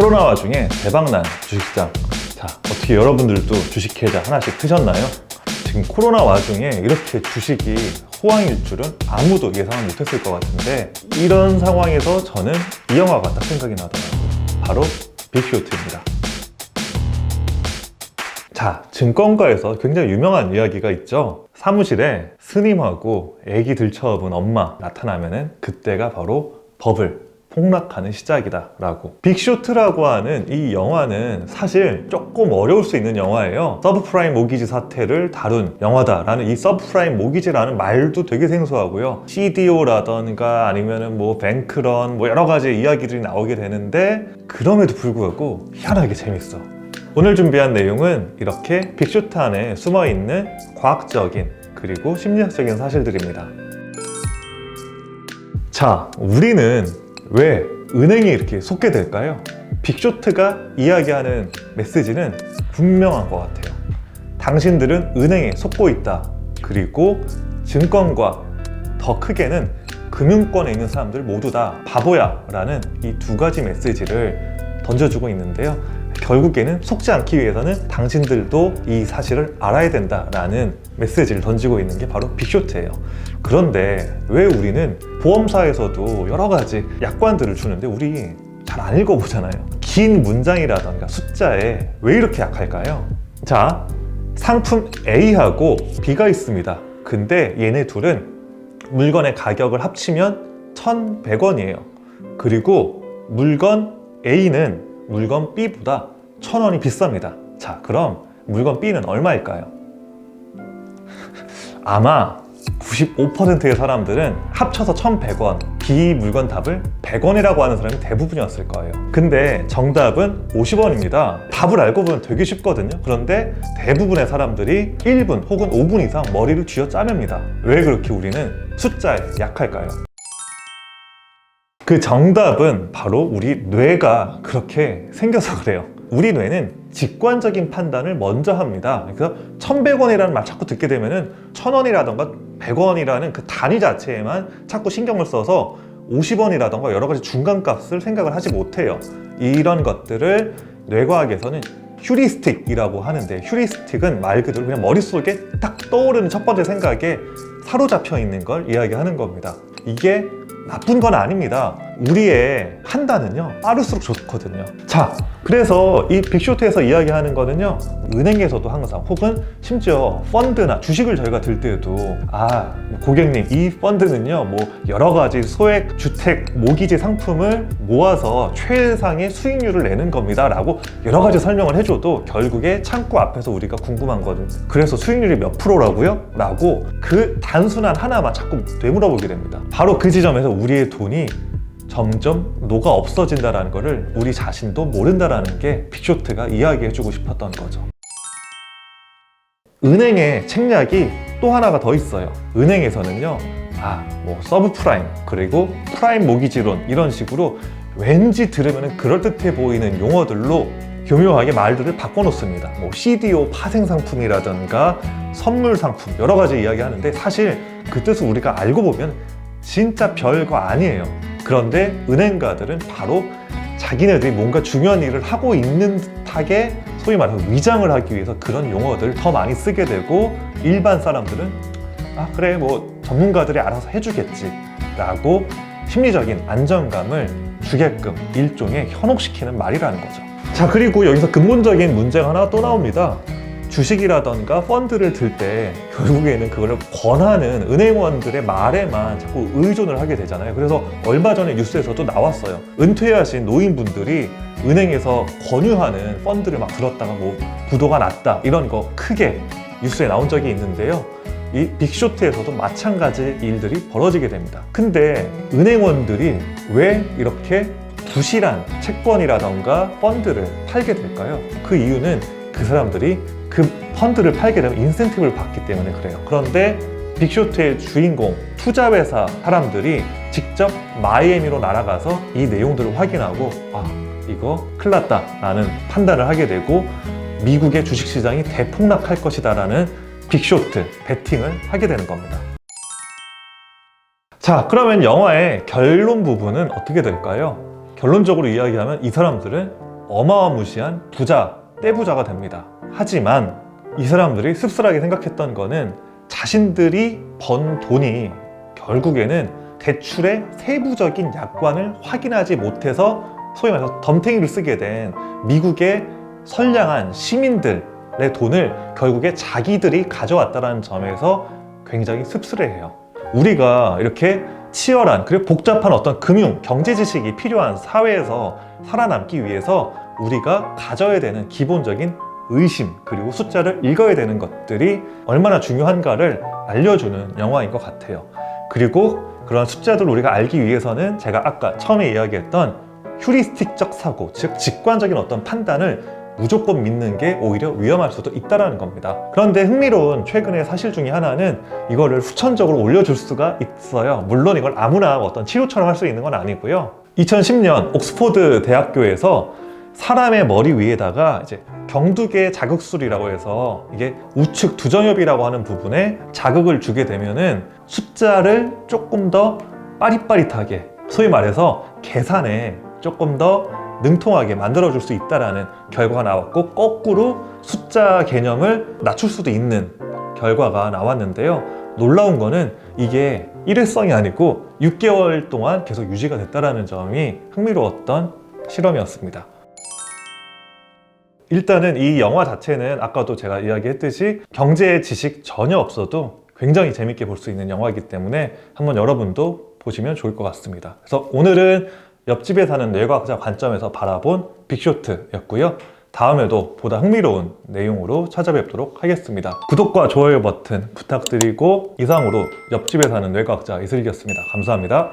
코로나 와중에 대박난 주식시장. 자, 어떻게 여러분들도 주식 계좌 하나씩 트셨나요? 지금 코로나 와중에 이렇게 주식이 호황일 줄은 아무도 예상을 못했을 것 같은데 이런 상황에서 저는 이 영화가 딱 생각이 나더라고요. 바로 빅쇼트입니다. 자, 증권가에서 굉장히 유명한 이야기가 있죠. 사무실에 스님하고 애기 들쳐업은 엄마 나타나면은 그때가 바로 버블 폭락하는 시작이다 라고. 빅쇼트라고 하는 이 영화는 사실 조금 어려울 수 있는 영화예요. 서브프라임 모기지 사태를 다룬 영화다라는 이 서브프라임 모기지라는 말도 되게 생소하고요. CDO라던가 아니면은 뭐 뱅크런 뭐 여러 가지 이야기들이 나오게 되는데 그럼에도 불구하고 희한하게 재밌어. 오늘 준비한 내용은 이렇게 빅쇼트 안에 숨어있는 과학적인 그리고 심리학적인 사실들입니다. 자, 우리는 왜 은행에 이렇게 속게 될까요? 빅쇼트가 이야기하는 메시지는 분명한 것 같아요. 당신들은 은행에 속고 있다. 그리고 증권과 더 크게는 금융권에 있는 사람들 모두 다 바보야. 라는 이 두 가지 메시지를 던져주고 있는데요. 결국에는 속지 않기 위해서는 당신들도 이 사실을 알아야 된다라는 메시지를 던지고 있는 게 바로 빅쇼트예요. 그런데 왜 우리는 보험사에서도 여러 가지 약관들을 주는데 우리 잘 안 읽어보잖아요. 긴 문장이라던가 숫자에 왜 이렇게 약할까요? 자, 상품 A하고 B가 있습니다. 근데 얘네 둘은 물건의 가격을 합치면 1,100원이에요. 그리고 물건 A는 물건 B보다 1,000원이 비쌉니다. 자, 그럼 물건 B는 얼마일까요? 아마 95%의 사람들은 합쳐서 1,100원, B 물건 답을 100원이라고 하는 사람이 대부분이었을 거예요. 근데 정답은 50원입니다. 답을 알고 보면 되게 쉽거든요. 그런데 대부분의 사람들이 1분 혹은 5분 이상 머리를 쥐어 짜맵니다. 왜 그렇게 우리는 숫자에 약할까요? 그 정답은 바로 우리 뇌가 그렇게 생겨서 그래요. 우리 뇌는 직관적인 판단을 먼저 합니다. 그래서 1,100원이라는 말 자꾸 듣게 되면은 1,000원이라던가 100원이라는 그 단위 자체에만 자꾸 신경을 써서 50원이라던가 여러 가지 중간값을 생각을 하지 못해요. 이런 것들을 뇌과학에서는 휴리스틱이라고 하는데 휴리스틱은 말 그대로 그냥 머릿속에 딱 떠오르는 첫 번째 생각에 사로잡혀 있는 걸 이야기하는 겁니다. 이게 나쁜 건 아닙니다. 우리의 판단은요, 빠를수록 좋거든요. 자, 그래서 이 빅쇼트에서 이야기하는 거는요, 은행에서도 항상 혹은 심지어 펀드나 주식을 저희가 들 때에도 아, 고객님, 이 펀드는요, 뭐 여러 가지 소액 주택 모기지 상품을 모아서 최상의 수익률을 내는 겁니다. 라고 여러 가지 설명을 해줘도 결국에 창구 앞에서 우리가 궁금한 거는 그래서 수익률이 몇 프로라고요? 라고 그 단순한 하나만 자꾸 되물어보게 됩니다. 바로 그 지점에서 우리의 돈이 점점 녹아 없어진다라는 것을 우리 자신도 모른다라는 게 빅쇼트가 이야기해주고 싶었던 거죠. 은행의 책략이 또 하나가 더 있어요. 은행에서는요, 아, 뭐 서브프라임 그리고 프라임 모기지론 이런 식으로 왠지 들으면 그럴듯해 보이는 용어들로 교묘하게 말들을 바꿔놓습니다. 뭐 CDO 파생 상품이라든가 선물 상품 여러 가지 이야기하는데 사실 그 뜻을 우리가 알고 보면 진짜 별거 아니에요. 그런데 은행가들은 바로 자기네들이 뭔가 중요한 일을 하고 있는 듯하게 소위 말해서 위장을 하기 위해서 그런 용어들을 더 많이 쓰게 되고 일반 사람들은 아 그래 뭐 전문가들이 알아서 해주겠지 라고 심리적인 안정감을 주게끔 일종의 현혹시키는 말이라는 거죠. 자 그리고 여기서 근본적인 문제가 하나 또 나옵니다 주식이라던가 펀드를 들 때 결국에는 그걸 권하는 은행원들의 말에만 자꾸 의존을 하게 되잖아요. 그래서 얼마 전에 뉴스에서도 나왔어요. 은퇴하신 노인분들이 은행에서 권유하는 펀드를 막 들었다가 뭐 부도가 났다 이런 거 크게 뉴스에 나온 적이 있는데요. 이 빅쇼트에서도 마찬가지 일들이 벌어지게 됩니다. 근데 은행원들이 왜 이렇게 부실한 채권이라던가 펀드를 팔게 될까요? 그 이유는 그 사람들이 그 펀드를 팔게 되면 인센티브를 받기 때문에 그래요. 그런데 빅쇼트의 주인공 투자회사 사람들이 직접 마이애미로 날아가서 이 내용들을 확인하고 아 이거 큰일 났다 라는 판단을 하게 되고 미국의 주식시장이 대폭락할 것이다 라는 빅쇼트 베팅을 하게 되는 겁니다. 자 그러면 영화의 결론 부분은 어떻게 될까요? 결론적으로 이야기하면 이 사람들은 어마어무시한 부자, 떼부자가 됩니다. 하지만 이 사람들이 씁쓸하게 생각했던 거는 자신들이 번 돈이 결국에는 대출의 세부적인 약관을 확인하지 못해서 소위 말해서 덤탱이를 쓰게 된 미국의 선량한 시민들의 돈을 결국에 자기들이 가져왔다는 점에서 굉장히 씁쓸해해요. 우리가 이렇게 치열한 그리고 복잡한 어떤 금융, 경제 지식이 필요한 사회에서 살아남기 위해서 우리가 가져야 되는 기본적인 의심 그리고 숫자를 읽어야 되는 것들이 얼마나 중요한가를 알려주는 영화인 것 같아요. 그리고 그런 숫자들을 우리가 알기 위해서는 제가 아까 처음에 이야기했던 휴리스틱적 사고, 즉 직관적인 어떤 판단을 무조건 믿는 게 오히려 위험할 수도 있다는 겁니다. 그런데 흥미로운 최근의 사실 중에 하나는 이거를 후천적으로 올려줄 수가 있어요. 물론 이걸 아무나 어떤 치료처럼 할 수 있는 건 아니고요. 2010년 옥스포드 대학교에서 사람의 머리 위에다가 이제 경두계 자극술이라고 해서 이게 우측 두정엽이라고 하는 부분에 자극을 주게 되면은 숫자를 조금 더 빠릿빠릿하게 소위 말해서 계산에 조금 더 능통하게 만들어줄 수 있다라는 결과가 나왔고 거꾸로 숫자 개념을 낮출 수도 있는 결과가 나왔는데요. 놀라운 거는 이게 일회성이 아니고 6개월 동안 계속 유지가 됐다라는 점이 흥미로웠던 실험이었습니다. 일단은 이 영화 자체는 아까도 제가 이야기했듯이 경제 지식 전혀 없어도 굉장히 재밌게 볼 수 있는 영화이기 때문에 한번 여러분도 보시면 좋을 것 같습니다. 그래서 오늘은 옆집에 사는 뇌과학자 관점에서 바라본 빅쇼트였고요. 다음에도 보다 흥미로운 내용으로 찾아뵙도록 하겠습니다. 구독과 좋아요 버튼 부탁드리고 이상으로 옆집에 사는 뇌과학자 이슬기였습니다. 감사합니다.